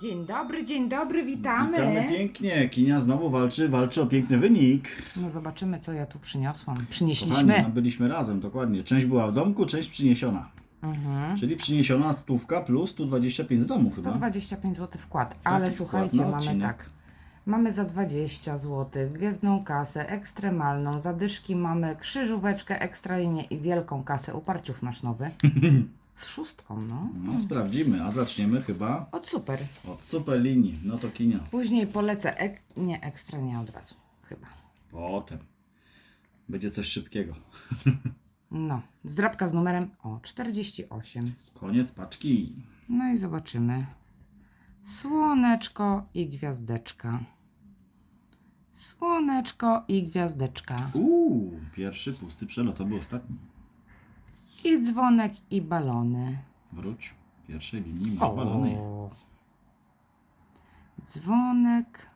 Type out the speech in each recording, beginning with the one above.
Dzień dobry, dzień dobry, witamy. Witamy pięknie. Kinia znowu walczy, walczy o piękny wynik. No zobaczymy, co ja tu przyniosłam. Kochani, Przynieśliśmy. no byliśmy razem, dokładnie. Część była w domku, część przyniesiona. Mhm. Czyli przyniesiona stówka plus 125 z domu chyba. 125 zł wkład, ale wkład słuchajcie, na mamy odcinek. tak. Mamy za 20 zł gwiezdną kasę ekstremalną, zadyszki mamy krzyżóweczkę, ekstralinię i wielką kasę uparciów nasz nowy. Z szóstką, no. No sprawdzimy, a zaczniemy chyba Od super. od super linii. No to kinia. Później polecę, ek... nie, ekstra nie od razu, chyba. Potem. Będzie coś szybkiego. No, zdrabka z numerem o 48. Koniec paczki. No i zobaczymy. Słoneczko i gwiazdeczka. Słoneczko i gwiazdeczka. Uuu, pierwszy pusty przelotowy, ostatni. I dzwonek i balony. Wróć. W pierwszej linii masz balony. Dzwonek,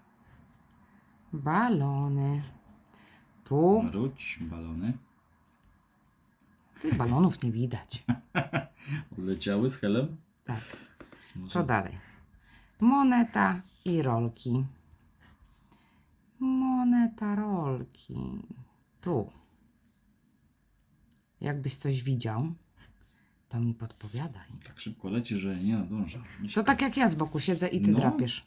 balony. Tu Wróć, balony. tych balonów nie widać. Odleciały z helem. Tak. Co dalej? Moneta i rolki. Moneta, rolki. Tu. Jakbyś coś widział, to mi podpowiadaj. Tak szybko leci, że nie nadąża. To tak jak ja z boku siedzę i ty No. drapiesz.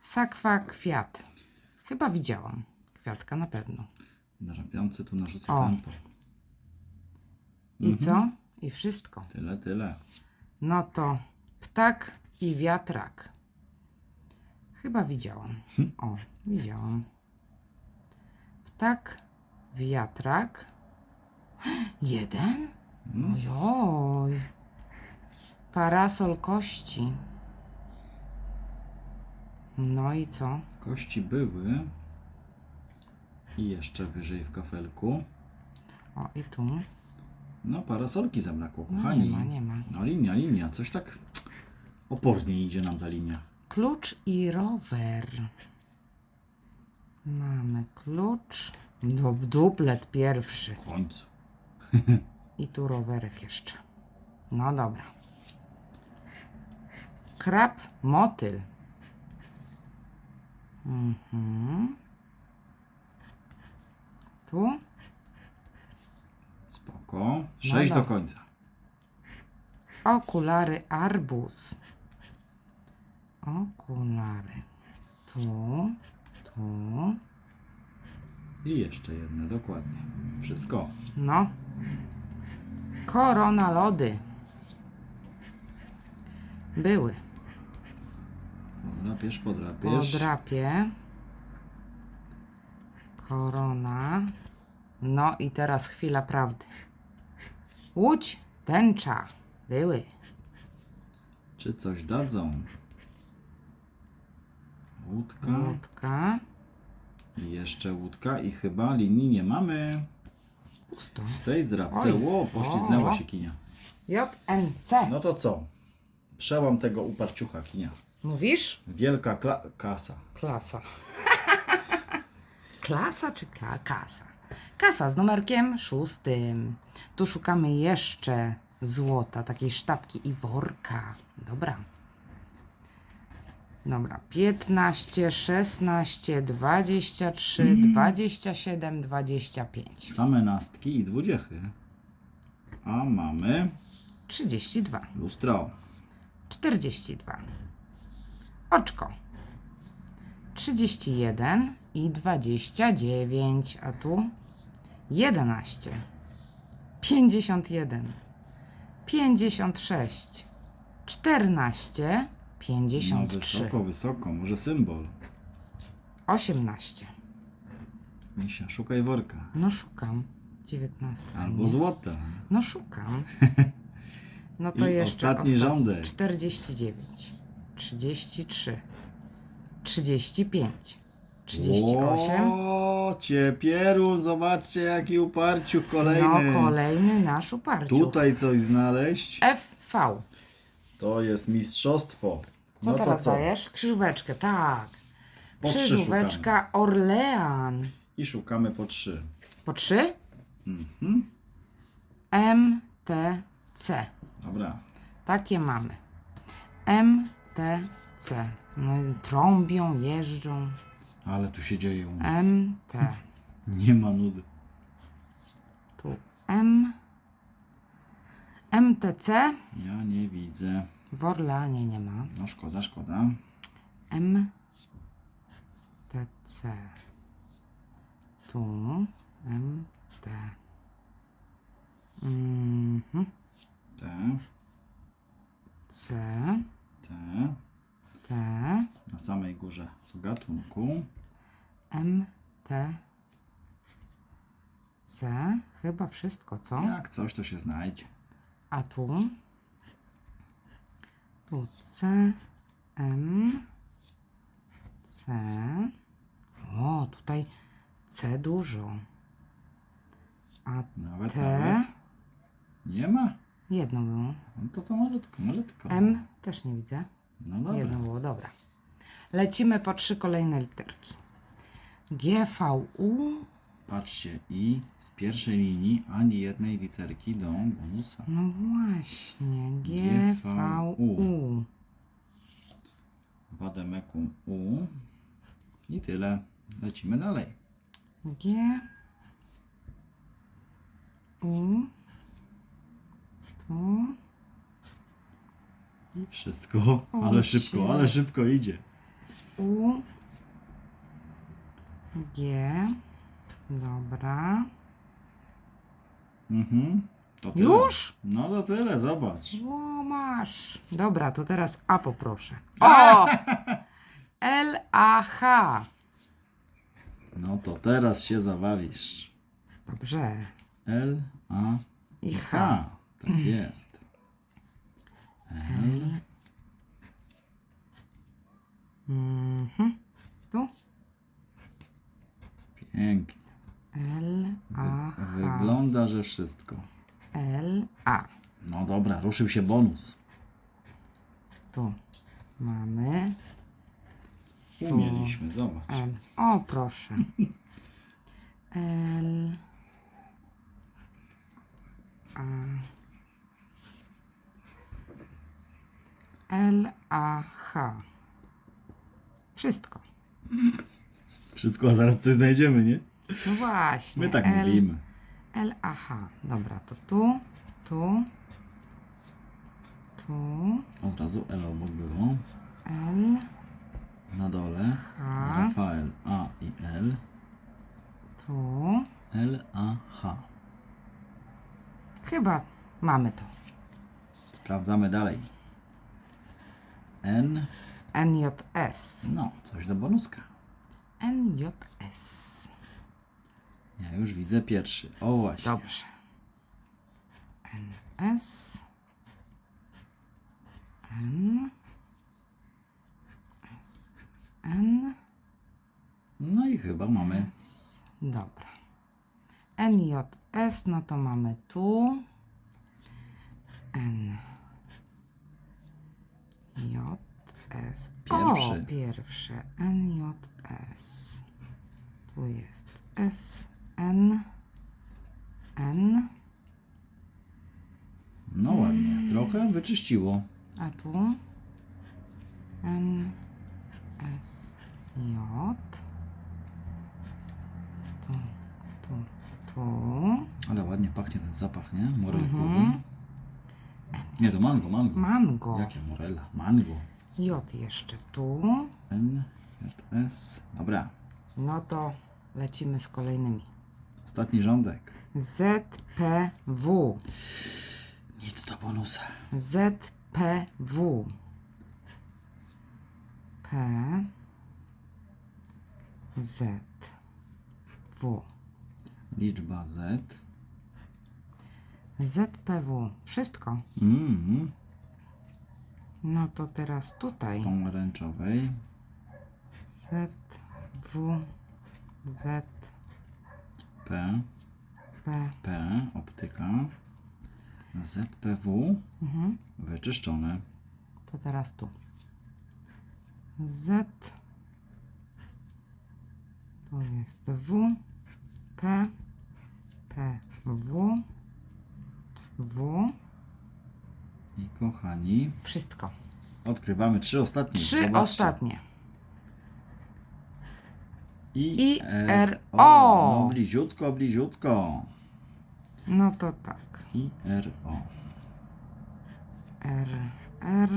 Sakwa, kwiat. Chyba widziałam. Kwiatka na pewno. Drapiący tu narzuca O. tempo. I co? I wszystko. Tyle, tyle. No to ptak i wiatrak. Chyba widziałam. O, widziałam. Ptak, wiatrak. Jeden? Ojoj. Parasol kości. No i co? Kości były. I jeszcze wyżej w kafelku. O, i tu. No, parasolki zabrakło, No kochani. nie ma, nie ma. No, linia, linia. Coś tak opornie idzie nam ta linia. Klucz i rower. Mamy klucz. Du- Duplet pierwszy. W końcu. I tu rowerek jeszcze. No dobra. Krab, motyl. Mhm. Tu Spoko. Sześć do dobra. końca. okulary, arbuz. Okulary. Tu, tu. I jeszcze jedne, dokładnie. Wszystko. No. Korona lody. Były. Podrapiesz, podrapiesz. Podrapie. Korona. No i teraz chwila prawdy. Łódź, tęcza. Były. Czy coś dadzą? Łódka. Łódka. I jeszcze łódka. I chyba linii nie mamy. Pusto. W tej zdrabce. Oj. Ło, pośliznęła O. się kinia. JNC. No to co? Przełam tego uparciucha kinia. Mówisz? Wielka kla- kasa. Klasa. Klasa czy kla kasa? Kasa z numerkiem szóstym. Tu szukamy jeszcze złota, takiej sztabki i worka. Dobra. Dobra. 15, 16, 23, 27, 25. Same nastki i dwudziechy. A mamy 32. lustro. 42. Oczko. 31 i 29, a tu 11. 51. 56. 14. No 53. wysoko, wysoko. Może symbol. 18. Misia, szukaj worka. No szukam. 19. Albo nie? złota. No szukam. No to I jeszcze ostatni rządek. 49, 33, 35, 38. O, ciepierun, zobaczcie jaki uparciu kolejny. No kolejny nasz uparciu. Tutaj coś znaleźć. FV. To jest mistrzostwo. Co no to teraz co? dajesz? Krzyżóweczkę, tak. Po trzy Krzyżóweczka Orlean. I szukamy po trzy. Po trzy? Mhm. MTC. Dobra. Takie mamy. MTC. C. No, trąbią, jeżdżą. Ale tu się dzieje u nas. M, T. Nie ma nudy. Tu M. MTC. Ja nie widzę. W Orlanie nie ma. No szkoda, szkoda. M. TC. Tu. M. T. Mhm. Te, C. te. T. Na samej górze w gatunku. M. T. C. Chyba wszystko, co? Jak coś to się znajdzie. A tu? Tu C, M, C. O, tutaj C dużo. A Nawet, T? nawet. Nie ma. jedno było. No to co malutko, malutko. M też nie widzę. No dobra. Jedno było, dobra. Lecimy po trzy kolejne literki. G, V, U. Patrzcie, i z pierwszej linii ani jednej literki do bonusa. No właśnie. G, G, V, V, U. Wademekum U. I tyle. Lecimy dalej. G U Tu I wszystko. Ale szybko, się. ale szybko idzie. U G Dobra. Mhm. To tyle. Już? No to tyle, zobacz. O, masz. Dobra, to teraz A poproszę. O! L A H. No to teraz się zabawisz. Dobrze. L, A, I H. H. Tak jest. L, Mhm. Tu pięknie. L A H. Wygląda, że wszystko. L A. No dobra, ruszył się bonus. Tu mamy Umieliśmy, zobacz. L. O, proszę. L. A. L, A, H. Wszystko. Wszystko, a zaraz coś znajdziemy, nie? No właśnie. My tak L, mówimy. L, A, H. Dobra, to tu, tu, tu, Od razu L obok było. L, Na dole. H. Rafael A i L. tu. L, A, H. Chyba mamy to. Sprawdzamy dalej. N. N, J, S. No, coś do bonuska. N, J, S. Ja już widzę pierwszy. O właśnie. Dobrze. N, S. N. S. N. No i chyba mamy. S. Dobra. N, J, S. No to mamy tu. N. J, S. Pierwszy. O, pierwsze. N, J, S. Tu jest S, N. N. No ładnie. Trochę wyczyściło. A tu N S J tu, tu, tu Ale ładnie pachnie ten zapach, nie? Morelkowy. Mhm. Nie, to mango, mango. mango Jakie morela? Mango. J jeszcze tu N, J, S. Dobra. no to lecimy z kolejnymi Ostatni rządek. Z P W Nic do bonusa. Z P W P Z W Liczba Z. ZPW. Wszystko. Mm, No to teraz tutaj. pomarańczowej. ZW. Z. P. P. P. Optyka. ZPW. Mhm. Wyczyszczone. To teraz tu. Z. Tu jest W. P. P. W. W. I kochani, Wszystko. Odkrywamy trzy ostatnie. Trzy Zobaczcie. ostatnie. I, I R, O. No bliziutko, bliziutko. No to tak. I R, O. R, R.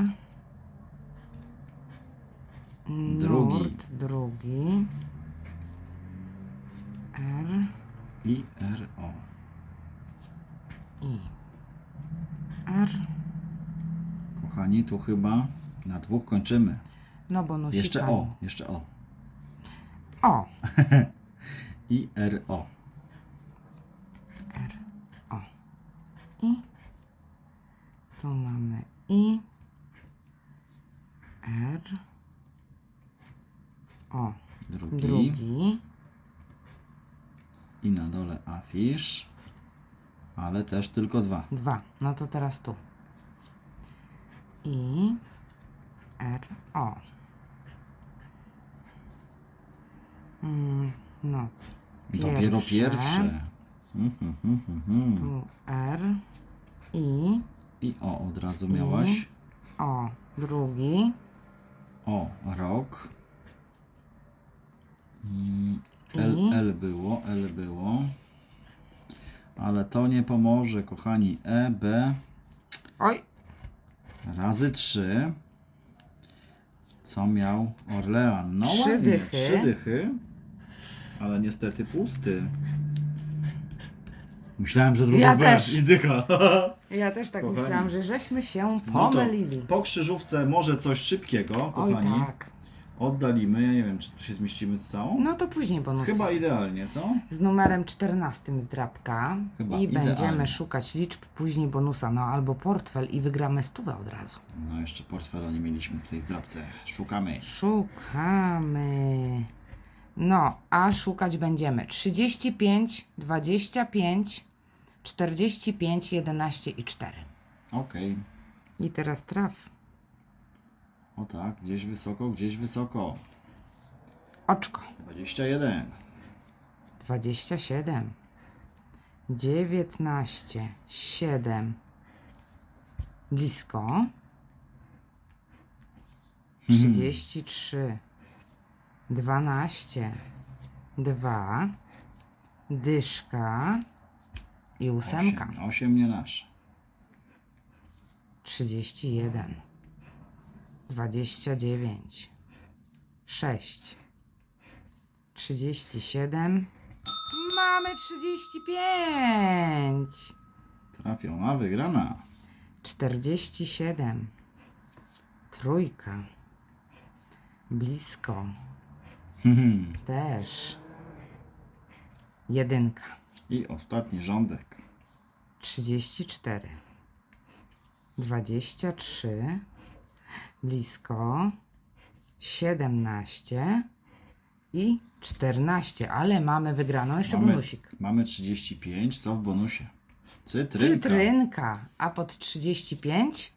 Drugi. Nurt, drugi. R, I R, O. I. R. Kochani, tu chyba na dwóch kończymy. No bonusika. Jeszcze O, jeszcze O. O. I R, O. I. Tu mamy I. R. O. Drugi. Drugi. I na dole afisz. Ale też tylko dwa. Dwa. No to teraz tu. I. R. O. Mm, noc. Dopiero pierwsze. Mhm, mhm, mhm. Tu R. I. I O od razu miałaś. O. Drugi. O, rok. Mm, L, I? L było, L było. Ale to nie pomoże, kochani. E, B Oj. razy 3. Co miał Orlean? No Trzy ładnie, dychy. trzy dychy. Ale niestety pusty. Myślałem, że drugi Ja też. i dycha. Ja też tak Kochani. myślałam, że żeśmy się No to pomylili. po krzyżówce może coś szybkiego, Oj kochani. tak. Oddalimy. Ja nie wiem, czy tu się zmieścimy z całą. No to później bonus. Chyba idealnie, co? z numerem 14 z drapka Chyba i idealnie. będziemy szukać liczb później bonusa, no albo portfel i wygramy stówę od razu. No jeszcze portfela nie mieliśmy w tej zdrabce. Szukamy. Szukamy. No, a szukać będziemy 35, 25, 45, 11 i 4. Okej. I teraz traf. O tak, gdzieś wysoko, gdzieś wysoko. Oczko. 21. 27, 19, 7, blisko, 33, 12, 2, dyszka i ósemka, 8, 8 nie nasz. 31, 29, 6, 37, mamy 35. Trafiona, wygrana. 47. Trójka. Blisko. Też. Jedynka. I ostatni rządek. 34. 23. Blisko. 17. I 14. Ale mamy wygraną. Jeszcze Mamy, bonusik. mamy 35, co w bonusie? Cytrynka. Cytrynka. A pod 35?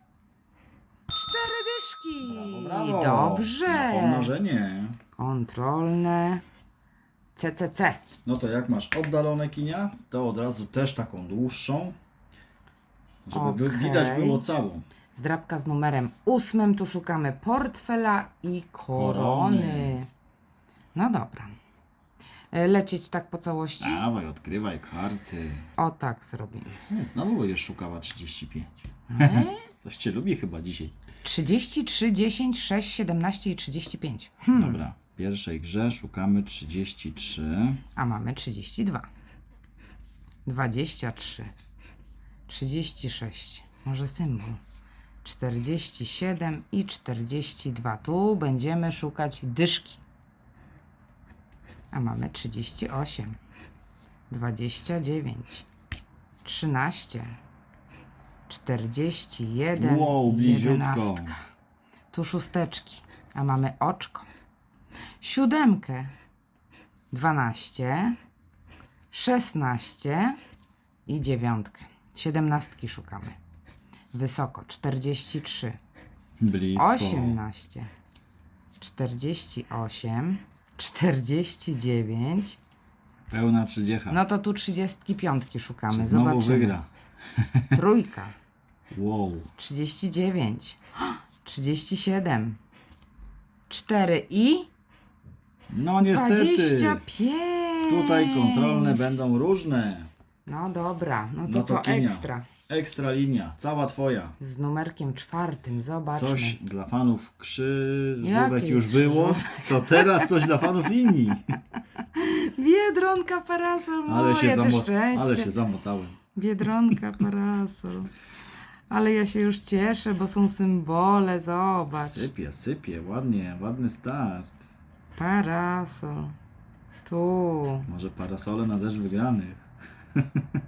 Cztery dyszki. Brawo. Dobrze. Na pomnożenie. Kontrolne. CCC. No to jak masz oddalone kinia, to od razu też taką dłuższą, żeby by- Okej. widać było całą. Zdrabka z numerem ósmym. Tu szukamy portfela i korony. Korony. No dobra. E, Lecieć tak po całości? Dawaj, odkrywaj karty. O tak zrobimy. Nie, znowu będziesz szukała 35. E? Coś cię lubi chyba dzisiaj. 33, 10, 6, 17 i 35. Dobra, w pierwszej grze szukamy 33. A mamy 32. 23. 36. Może symbol. 47 i 42. Tu będziemy szukać dyszki. A mamy 38. 29. 13. 41. Wow, bliziutko. 11. Tu szósteczki. A mamy oczko. Siódemkę. 12, 16 i dziewiątkę. Siedemnastki szukamy. Wysoko 43, Blisko. 18, 48, 49. Pełna 30. No to tu 35 szukamy. Czy znowu Zobaczymy. wygra? Trójka, Wow. 39, 37. 4 i No niestety. 25. Tutaj kontrolne będą różne. No dobra, no to No to co kinia. ekstra? Ekstra linia, cała twoja. Z numerkiem czwartym, zobaczmy. Coś dla fanów krzyżówek Jaki już było, to teraz coś dla fanów linii. Biedronka parasol, Ale się, moje to zamo- szczęście. ale się zamotałem. Biedronka parasol. Ale ja się już cieszę, bo są symbole, zobacz. Sypie, sypie, ładnie, ładny start. Parasol. Tu. Może parasole na deszcz wygranych.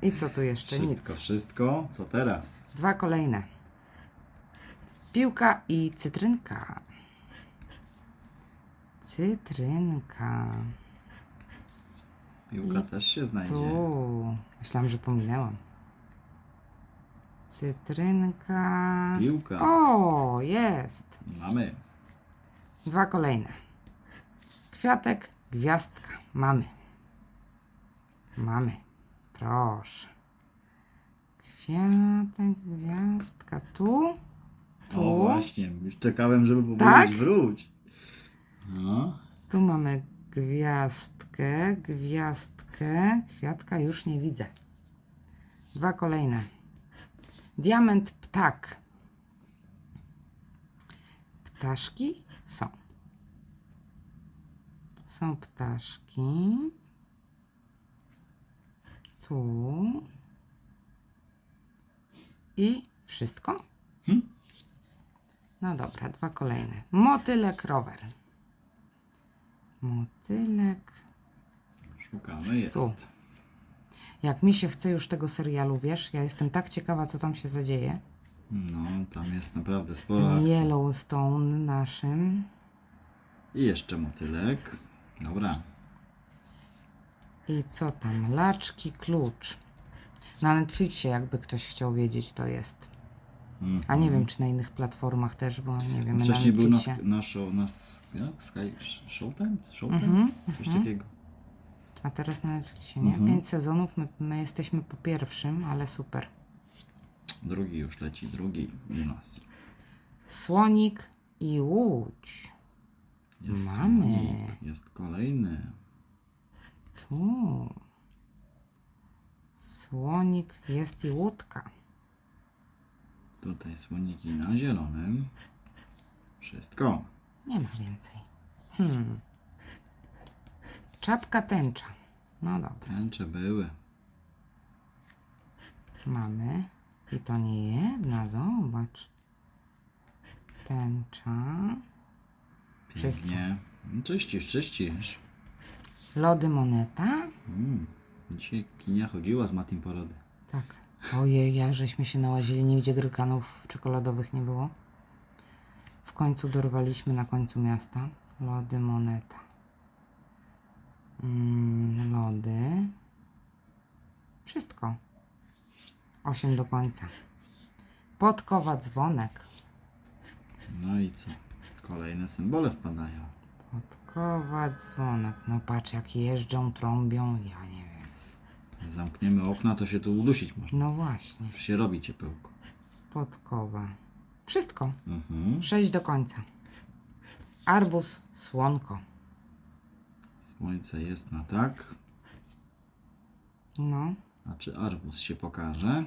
I co tu jeszcze? Wszystko, Nic. wszystko. Co teraz? Dwa kolejne. Piłka i cytrynka. Cytrynka. Piłka I też się znajdzie. Tu. Myślałam, że pominęłam. Cytrynka. Piłka. O, jest. Mamy. Dwa kolejne. Kwiatek, gwiazdka. Mamy. Mamy. Proszę. Kwiatek, gwiazdka. Tu. Tu. O właśnie, już czekałem, żeby powiedzieć Tak? wróć. No. Tu mamy gwiazdkę, gwiazdkę. Kwiatka już nie widzę. Dwa kolejne. Diament, ptak. Ptaszki są. Są ptaszki. Tu. I wszystko? Hm? No dobra, dwa kolejne. Motylek, rower. Motylek. Szukamy, jest. Tu. Jak mi się chce już tego serialu, wiesz, ja jestem tak ciekawa, co tam się zadzieje. No, tam jest naprawdę sporo tym. Yellowstone naszym. I jeszcze motylek. Dobra. I co tam? Laczki, klucz. Na Netflixie, jakby ktoś chciał wiedzieć, to jest. Mhm. A nie wiem, czy na innych platformach też, bo nie wiem. Wcześniej na był na, na, show, na jak? Sky Showtime? Showtime? Mhm, Coś mhm. takiego. A teraz na Netflixie, nie? Mhm. Pięć sezonów, my, my jesteśmy po pierwszym, ale super. Drugi już leci, drugi u nas. Słonik i łódź. Jest Mamy. słonik, Jest kolejny. Tu. Słonik jest i łódka. Tutaj słoniki na zielonym. Wszystko. Nie ma więcej. Hmm. Czapka tęcza. No dobra, Tęcze były. mamy. I to nie jedna, zobacz. Tęcza. Wszystko. Pięknie. No, Czyścisz, czyścisz. Lody moneta. Mm. Dzisiaj kinia chodziła z Matim porody. Tak. Ojej, ja żeśmy się nałazili, nigdzie grykanów czekoladowych nie było. W końcu dorwaliśmy na końcu miasta. Lody moneta. Mm, lody. Wszystko. Osiem do końca. Podkowa dzwonek. No i co? Kolejne symbole wpadają. Podkowa dzwonek. No patrz jak jeżdżą, trąbią. Ja nie wiem. Zamkniemy okna, to się tu udusić można. No właśnie. Już się robi ciepełko. Podkowa. Wszystko. Mhm. Sześć do końca. Arbus, słonko. Słońce jest na tak. No. A czy arbuz się pokaże?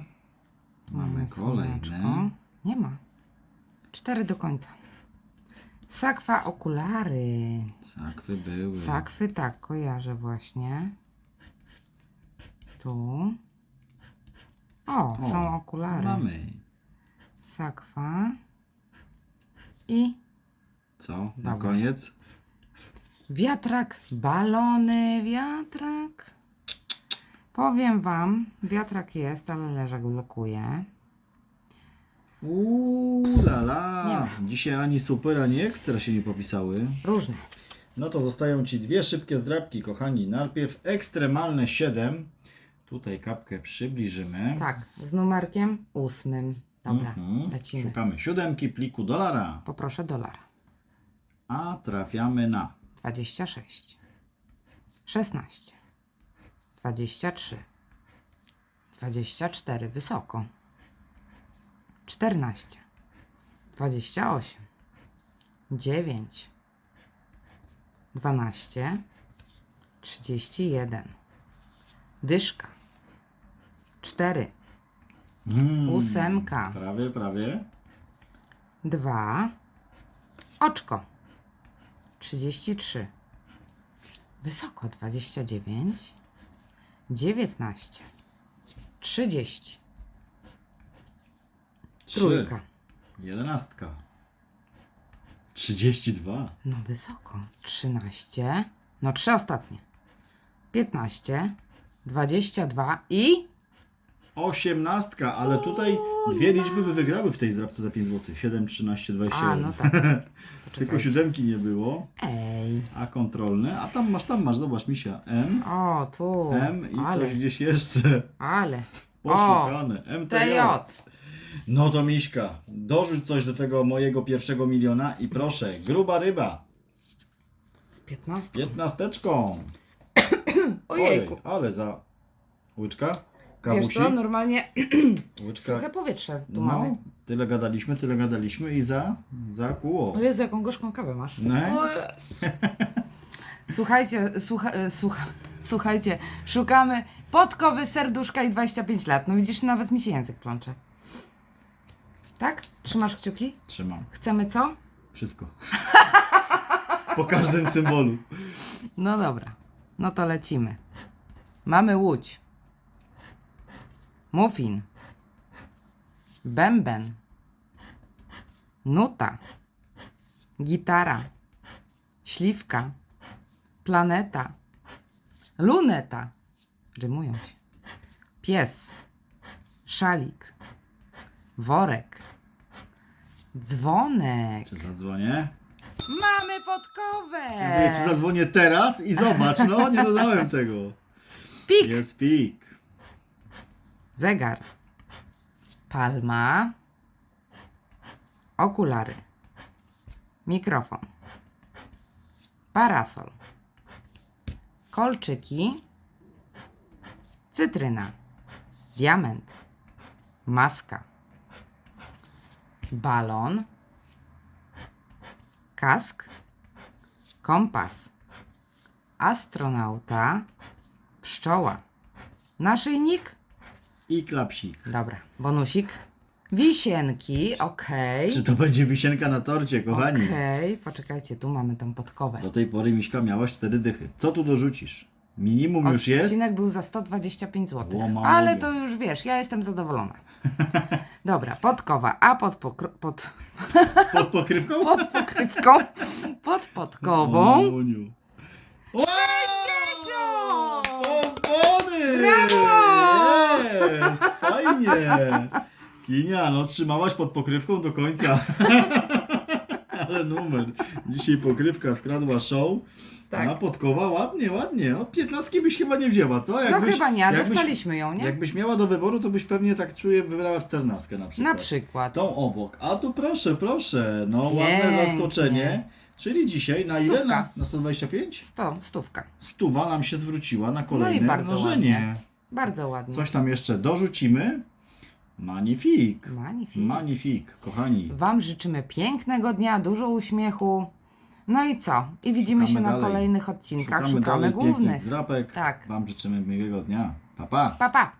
Mamy Mamy kolejny. słoneczko. Nie ma. Cztery do końca. Sakwa, okulary. Sakwy były. Sakwy, tak, kojarzę właśnie. Tu. O, O, są okulary. Mamy. Sakwa. I Co? Na Dobra. koniec? wiatrak, balony, wiatrak. Powiem Wam, wiatrak jest, ale leżak blokuje. Uuu, la. Dzisiaj ani super, ani ekstra się nie popisały. Różne. No to zostają Ci dwie szybkie zdrabki, kochani. Najpierw ekstremalne 7. Tutaj kapkę przybliżymy. Tak, z numerkiem ósmym. Dobra, Mhm. lecimy. Szukamy siódemki pliku dolara. Poproszę dolara. A trafiamy na 26, 16, 23, 24, wysoko, 14, 28, dziewięć, dwanaście, trzydzieści jeden, dyszka, cztery, Mm, Ósemka. Prawie, prawie. dwa, oczko, trzydzieści trzy, wysoko dwadzieścia dziewięć, dziewiętnaście, trzydzieści, Trzy. trójka. Jedenastka. Trzydzieści dwa. No wysoko. 13. No trzy ostatnie. 15. 22 i Osiemnastka, ale tutaj dwie liczby by wygrały w tej zdrabce za 5 zł. 7, 13, 21. A, no tak. Tylko siódemki nie było, Ej. a kontrolne. A tam masz, tam masz, zobacz, misia. M, O, tu. M i ale, coś gdzieś jeszcze. ale. Poszukane. MTJ. TJ. No to Miśka, dorzuć coś do tego mojego pierwszego miliona i proszę, gruba ryba Z 15. z piętnasteczką. Ojejku. Ojej, ale za łyczka, Wiesz kawusi, co, normalnie łyczka. suche powietrze tu No, mamy. tyle gadaliśmy, tyle gadaliśmy i za, za kóło. O Jezu, jaką gorzką kawę masz. Ne? O Jezu. Słuchajcie, słucha, e, słucha, słuchajcie, szukamy podkowy, serduszka i 25 lat. No widzisz, nawet mi się język plącze. Tak? Trzymasz kciuki? Trzymam, Chcemy co? wszystko. Po każdym symbolu. No dobra, no to lecimy. Mamy łódź. Muffin. Bęben. Nuta. Gitara. Śliwka. Planeta. Luneta. Rymują się. Pies. Szalik. Worek. Dzwonek. Czy zadzwonię? Mamy podkowę! Mówię, czy zadzwonię teraz i zobacz, no nie dodałem tego. Pik! Jest pik. zegar, palma, okulary, mikrofon, parasol, kolczyki, cytryna, diament, maska, balon, kask, kompas, astronauta, pszczoła, naszyjnik, I klapsik. Dobra, bonusik. Wisienki, okej. Czy to będzie wisienka na torcie, kochani? Okej, poczekajcie, tu mamy tą podkowę. Do tej pory Miśka miałaś cztery dychy. Co tu dorzucisz? Minimum już jest? Odcinek był za 125 zł. Ale to już wiesz, ja jestem zadowolona. Dobra, podkowa, a pod, pokro- pod, Pod pokrywką? pod pokrywką, pod podkową. O! 60! Pompony! Brawo! Jest, fajnie! Kinia, no trzymałaś pod pokrywką do końca. Ale numer. Dzisiaj pokrywka skradła show. Tak. A podkowa ładnie, ładnie. O 15 byś chyba nie wzięła, co? No chyba nie, a jakbyś- dostaliśmy ją, nie? Jakbyś miała do wyboru, to byś pewnie tak czuję wybrała 14 na przykład. Na przykład. Tą obok. A tu proszę, proszę. No Pięknie. ładne zaskoczenie. Czyli dzisiaj na ile? Stówka. Na, na 125? 100, stówka. Stuwa nam się zwróciła na kolejne No bardzo mnożenie. ładnie. Bardzo ładnie. Coś tam jeszcze dorzucimy. Magnifik. Magnifik. Magnifik, kochani. Wam życzymy pięknego dnia, dużo uśmiechu. No i co? I widzimy Szukamy się na dalej. kolejnych odcinkach. Szukamy, Szukamy, dalej pięknych głównych. zdrapek. Tak. Wam życzymy miłego dnia. Pa, pa. Pa, pa.